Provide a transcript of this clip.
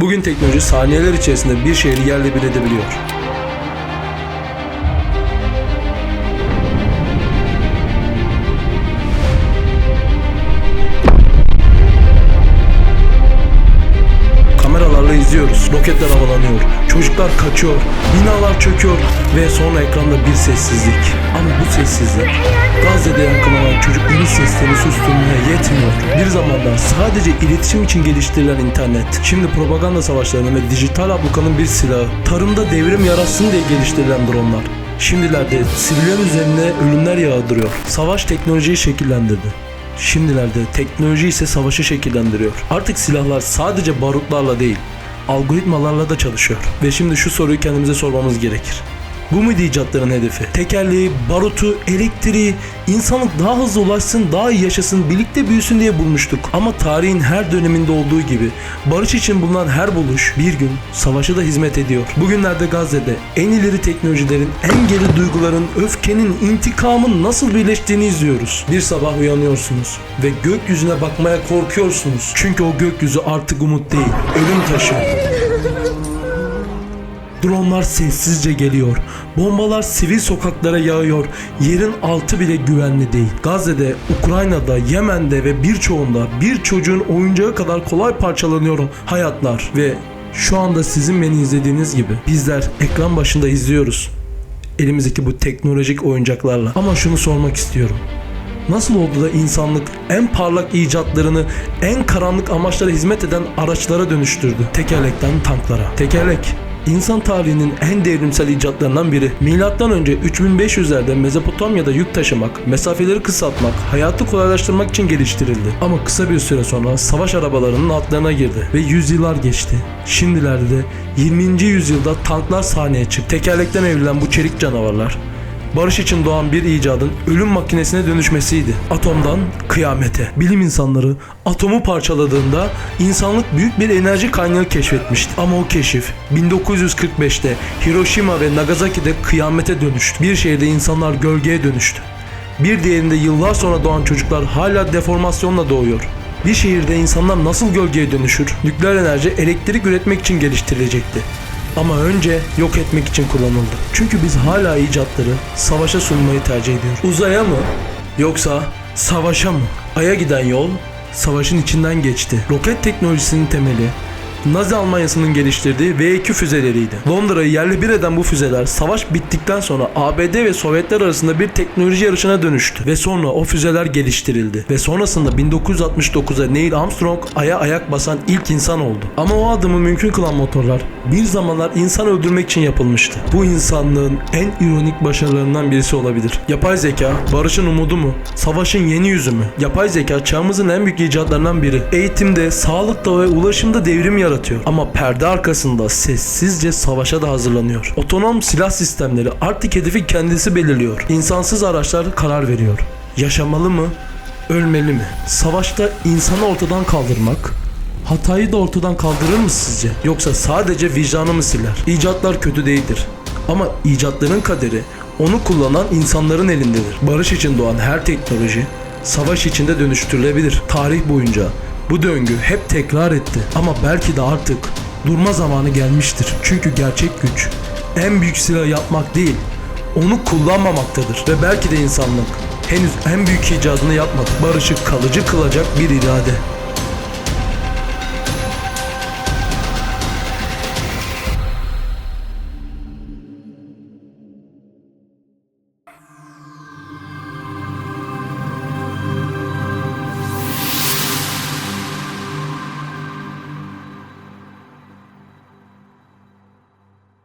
Bugün teknoloji saniyeler içerisinde bir şehri yerle bir edebiliyor. Kameralarla izliyoruz. Roketler havalanıyor. Çocuklar kaçıyor. Binalar çöküyor. Ve sonra ekranda bir sessizlik. Ama bu sessizlik Gazze'de yankılanan çocukların seslerini susturmaya yetmiyor. Bir zamanlar sadece iletişim için geliştirilen internet. Şimdi propaganda savaşlarının ve dijital ablukanın bir silahı. Tarımda devrim yaratsın diye geliştirilen dronlar. Şimdilerde siviller üzerine ölümler yağdırıyor. Savaş teknolojiyi şekillendirdi. Şimdilerde teknoloji ise savaşı şekillendiriyor. Artık silahlar sadece barutlarla değil, algoritmalarla da çalışıyor. Ve şimdi şu soruyu kendimize sormamız gerekir. Bu muydu icatların hedefi? Tekerleği, barutu, elektriği, insanlık daha hızlı ulaşsın, daha iyi yaşasın, birlikte büyüsün diye bulmuştuk. Ama tarihin her döneminde olduğu gibi barış için bulunan her buluş bir gün savaşa da hizmet ediyor. Bugünlerde Gazze'de en ileri teknolojilerin, en geri duyguların, öfkenin, intikamın nasıl birleştiğini izliyoruz. Bir sabah uyanıyorsunuz ve gökyüzüne bakmaya korkuyorsunuz. Çünkü o gökyüzü artık umut değil, ölüm taşıyor. Dronlar sessizce geliyor. Bombalar sivil sokaklara yağıyor. Yerin altı bile güvenli değil. Gazze'de, Ukrayna'da, Yemen'de ve birçoğunda bir çocuğun oyuncağı kadar kolay parçalanıyor hayatlar. Ve şu anda sizin beni izlediğiniz gibi bizler ekran başında izliyoruz. Elimizdeki bu teknolojik oyuncaklarla. Ama şunu sormak istiyorum. Nasıl oldu da insanlık en parlak icatlarını en karanlık amaçlara hizmet eden araçlara dönüştürdü? Tekerlekten tanklara. Tekerlek İnsan tarihinin en devrimsel icatlarından biri. Milattan önce 3500'lerde Mezopotamya'da yük taşımak, mesafeleri kısaltmak, hayatı kolaylaştırmak için geliştirildi. Ama kısa bir süre sonra savaş arabalarının altlarına girdi ve yüzyıllar geçti. Şimdilerde de 20. yüzyılda tanklar sahneye çıktı. Tekerlekten evrilen bu çelik canavarlar barış için doğan bir icadın ölüm makinesine dönüşmesiydi. Atomdan kıyamete. Bilim insanları atomu parçaladığında insanlık büyük bir enerji kaynağı keşfetmişti. Ama o keşif 1945'te Hiroşima ve Nagasaki'de kıyamete dönüştü. Bir şehirde insanlar gölgeye dönüştü. Bir diğerinde yıllar sonra doğan çocuklar hala deformasyonla doğuyor. Bir şehirde insanlar nasıl gölgeye dönüşür? Nükleer enerji elektrik üretmek için geliştirilecekti. Ama önce yok etmek için kullanıldı. Çünkü biz hala icatları savaşa sunmayı tercih ediyoruz. Uzaya mı? Yoksa savaşa mı? Ay'a giden yol savaşın içinden geçti. Roket teknolojisinin temeli Nazi Almanyası'nın geliştirdiği V-2 füzeleriydi. Londra'yı yerle bir eden bu füzeler savaş bittikten sonra ABD ve Sovyetler arasında bir teknoloji yarışına dönüştü. Ve sonra o füzeler geliştirildi. Ve sonrasında 1969'a Neil Armstrong Ay'a ayak basan ilk insan oldu. Ama o adımı mümkün kılan motorlar bir zamanlar insan öldürmek için yapılmıştı. Bu insanlığın en ironik başarılarından birisi olabilir. Yapay zeka, barışın umudu mu? Savaşın yeni yüzü mü? Yapay zeka çağımızın en büyük icatlarından biri. Eğitimde, sağlıkta ve ulaşımda devrim yaratıyor. Ama perde arkasında sessizce savaşa da hazırlanıyor. Otonom silah sistemleri artık hedefi kendisi belirliyor. İnsansız araçlar karar veriyor. Yaşamalı mı? Ölmeli mi? Savaşta insanı ortadan kaldırmak, Hatayı da ortadan kaldırır mı sizce? Yoksa sadece vicdanı mı siler? İcatlar kötü değildir. Ama icatların kaderi onu kullanan insanların elindedir. Barış için doğan her teknoloji savaş içinde dönüştürülebilir. Tarih boyunca bu döngü hep tekrar etti. Ama belki de artık durma zamanı gelmiştir. Çünkü gerçek güç en büyük silah yapmak değil, onu kullanmamaktadır. Ve belki de insanlık henüz en büyük icadını yapmadı. Barışı kalıcı kılacak bir irade.